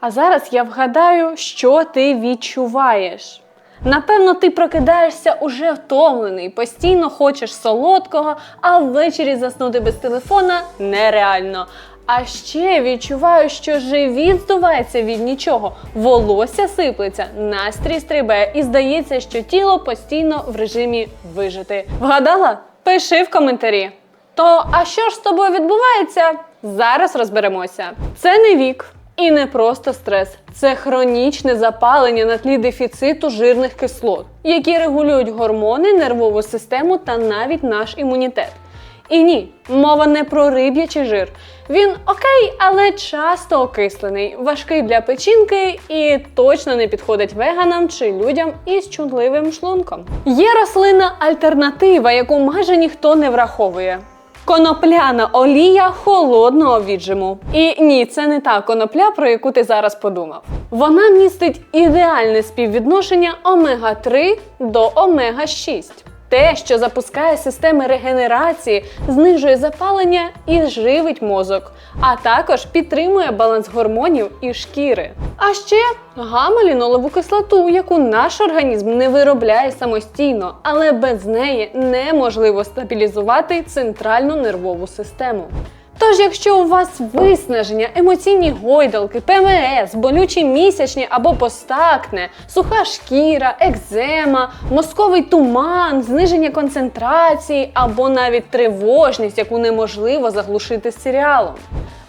А зараз я вгадаю, що ти відчуваєш. Напевно, ти прокидаєшся уже втомлений, постійно хочеш солодкого, а ввечері заснути без телефона нереально. А ще відчуваю, що живіт здувається від нічого, волосся сиплеться, настрій стрибає, і здається, що тіло постійно в режимі вижити. Вгадала? Пиши в коментарі. То а що ж з тобою відбувається? Зараз розберемося. Це не вік. І не просто стрес, це хронічне запалення на тлі дефіциту жирних кислот, які регулюють гормони, нервову систему та навіть наш імунітет. І ні, мова не про риб'ячий жир. Він окей, але часто окислений, важкий для печінки і точно не підходить веганам чи людям із чутливим шлунком. Є рослина альтернатива, яку майже ніхто не враховує. Конопляна олія холодного віджиму. І ні, це не та конопля, про яку ти зараз подумав. Вона містить ідеальне співвідношення омега-3 до омега-6. Те, що запускає системи регенерації, знижує запалення і живить мозок, а також підтримує баланс гормонів і шкіри. А ще гамма-лінолову кислоту, яку наш організм не виробляє самостійно, але без неї неможливо стабілізувати центральну нервову систему. Тож, якщо у вас виснаження, емоційні гойдалки, ПМС, болючі місячні або постакне, суха шкіра, екзема, мозковий туман, зниження концентрації або навіть тривожність, яку неможливо заглушити серіалом.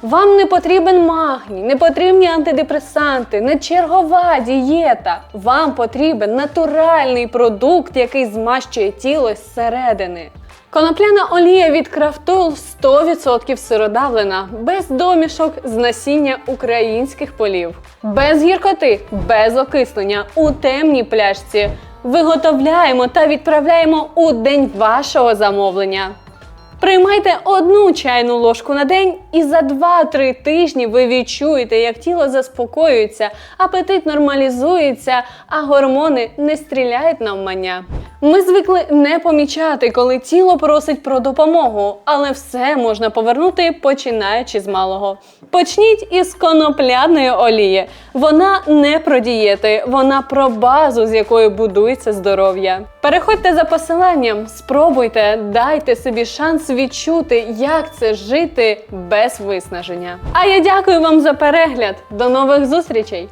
Вам не потрібен магній, не потрібні антидепресанти, не чергова дієта. Вам потрібен натуральний продукт, який змащує тіло зсередини. Конопляна олія від Крафтол 100% сиродавлена, без домішок з насіння українських полів, без гіркоти, без окислення у темній пляшці. Виготовляємо та відправляємо у день вашого замовлення. Приймайте одну чайну ложку на день, і за 2-3 тижні ви відчуєте, як тіло заспокоюється, апетит нормалізується, а гормони не стріляють навмання. Ми звикли не помічати, коли тіло просить про допомогу, але все можна повернути починаючи з малого. Почніть із конопляної олії. Вона не про дієти, вона про базу, з якої будується здоров'я. Переходьте за посиланням, спробуйте, дайте собі шанс відчути, як це жити без виснаження. А я дякую вам за перегляд. До нових зустрічей!